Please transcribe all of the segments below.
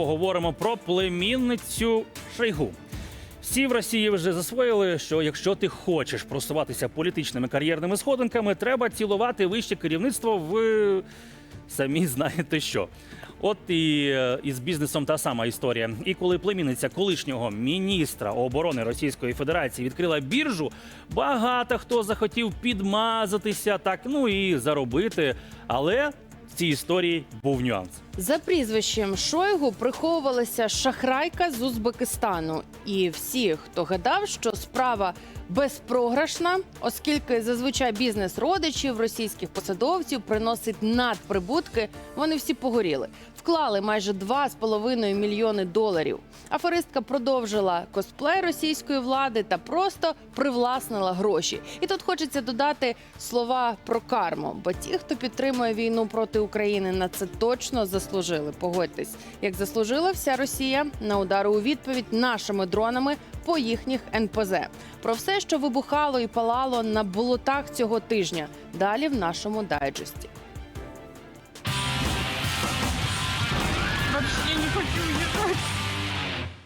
Поговоримо про племінницю Шойгу. Всі в Росії вже засвоїли, що якщо ти хочеш просуватися політичними кар'єрними сходинками, треба цілувати вище керівництво в самі знаєте що. От і е, із бізнесом та сама історія. І коли племінниця колишнього міністра оборони Російської Федерації відкрила біржу, багато хто захотів підмазатися, так ну і заробити. Але в цій історії був нюанс. За прізвищем Шойгу приховувалася шахрайка з Узбекистану. І всі, хто гадав, що справа безпрограшна, оскільки зазвичай бізнес родичів російських посадовців приносить надприбутки, вони всі погоріли. Вклали майже 2,5 мільйони доларів. Аферистка продовжила косплей російської влади та просто привласнила гроші. І тут хочеться додати слова про карму, бо ті, хто підтримує війну проти України, на це точно заслужили. Погодьтесь, як заслужила вся Росія на удари у відповідь нашими дронами по їхніх НПЗ. Про все, що вибухало і палало на болотах цього тижня. Далі в нашому дайджесті.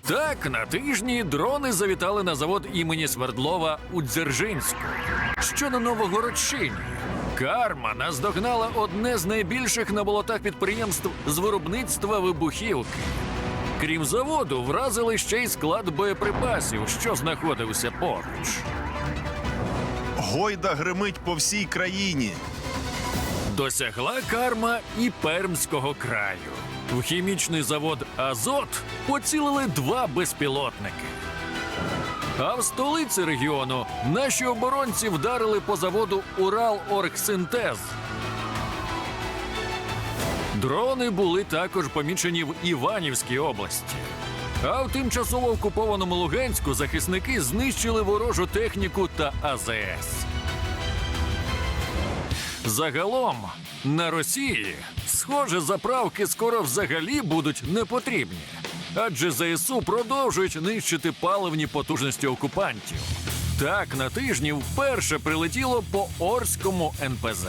Так, на тижні дрони завітали на завод імені Свердлова у Дзержинську, що на Новогородщині. Карма наздогнала одне з найбільших на болотах підприємств з виробництва вибухівки. Крім заводу, вразили ще й склад боєприпасів, що знаходився поруч. Гойда гримить по всій країні. Досягла карма і Пермського краю. В хімічний завод Азот поцілили два безпілотники. А в столиці регіону наші оборонці вдарили по заводу Урал-Оргсинтез. Дрони були також помічені в Іванівській області. А в тимчасово окупованому Луганську захисники знищили ворожу техніку та АЗС. Загалом на Росії, схоже, заправки скоро взагалі будуть непотрібні, адже ЗСУ продовжують нищити паливні потужності окупантів. Так на тижні вперше прилетіло по Орському НПЗ.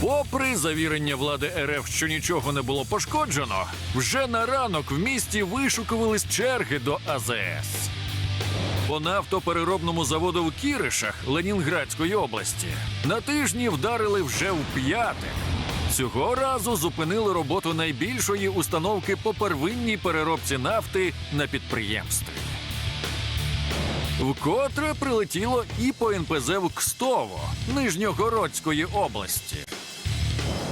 Попри завірення влади РФ, що нічого не було пошкоджено, вже на ранок в місті вишукувались черги до АЗС. По нафтопереробному заводу в Кіришах Ленінградської області на тижні вдарили вже в п'яте. Цього разу зупинили роботу найбільшої установки по первинній переробці нафти на підприємстві. Вкотре прилетіло і по НПЗ в Кстово Нижньогородської області.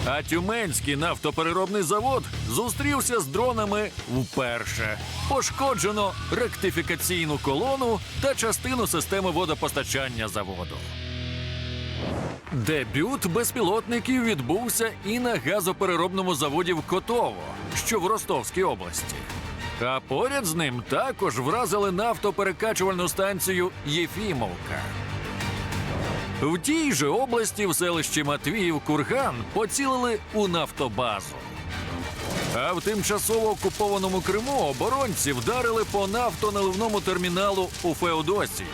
А Тюменський нафтопереробний завод зустрівся з дронами вперше. Пошкоджено ректифікаційну колону та частину системи водопостачання заводу. Дебют безпілотників відбувся і на газопереробному заводі в Котово, що в Ростовській області. А поряд з ним також вразили нафтоперекачувальну станцію Єфімовка. В тій же області в селищі Матвіїв Курган поцілили у нафтобазу. А в тимчасово окупованому Криму оборонці вдарили по нафтоналивному терміналу у Феодосії.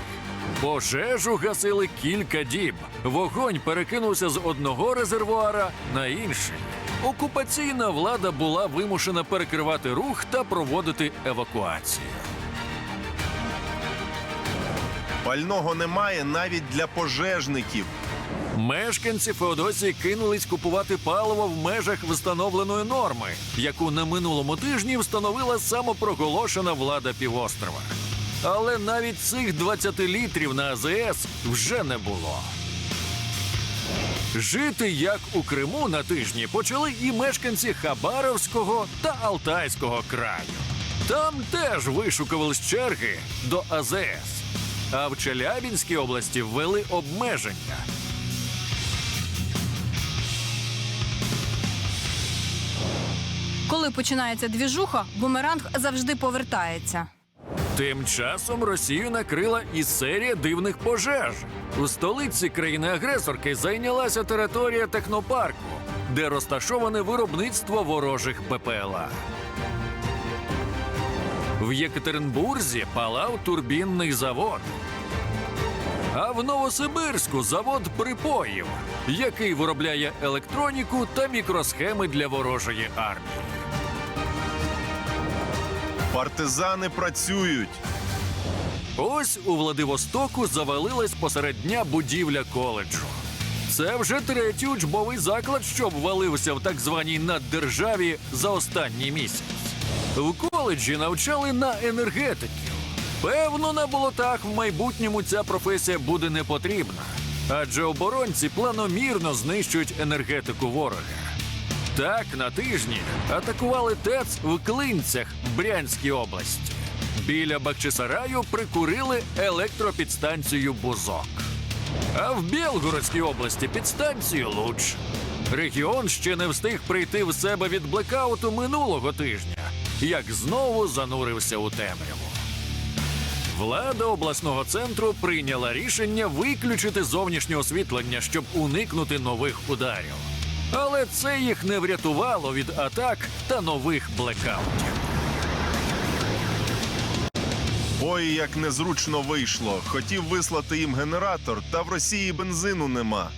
Пожежу гасили кілька діб. Вогонь перекинувся з одного резервуара на інший. Окупаційна влада була вимушена перекривати рух та проводити евакуацію. Пального немає навіть для пожежників. Мешканці Феодосії кинулись купувати паливо в межах встановленої норми, яку на минулому тижні встановила самопроголошена влада півострова. Але навіть цих 20 літрів на АЗС вже не було. Жити як у Криму на тижні почали і мешканці Хабаровського та Алтайського краю. Там теж вишукувались черги до АЗС. А в Челябінській області ввели обмеження. Коли починається двіжуха, бумеранг завжди повертається. Тим часом Росію накрила і серія дивних пожеж. У столиці країни-агресорки зайнялася територія технопарку, де розташоване виробництво ворожих БПЛА. В Єкатеринбурзі палав турбінний завод. А в Новосибирську завод припоїв, який виробляє електроніку та мікросхеми для ворожої армії. Партизани працюють. Ось у Владивостоку завалилась посеред дня будівля коледжу. Це вже третій учбовий заклад, що ввалився в так званій наддержаві за останній місяць. В коледжі навчали на енергетиків. Певно, на болотах в майбутньому ця професія буде не потрібна, адже оборонці планомірно знищують енергетику ворога. Так, на тижні атакували ТЕЦ в Клинцях Брянській області. Біля Бахчисараю прикурили електропідстанцію Бузок. А в Білгородській області підстанцію Луч. Регіон ще не встиг прийти в себе від блекауту минулого тижня, як знову занурився у темряву. Влада обласного центру прийняла рішення виключити зовнішнє освітлення, щоб уникнути нових ударів. Але це їх не врятувало від атак та нових блекаутів. Ой, як незручно вийшло. Хотів вислати їм генератор, та в Росії бензину нема.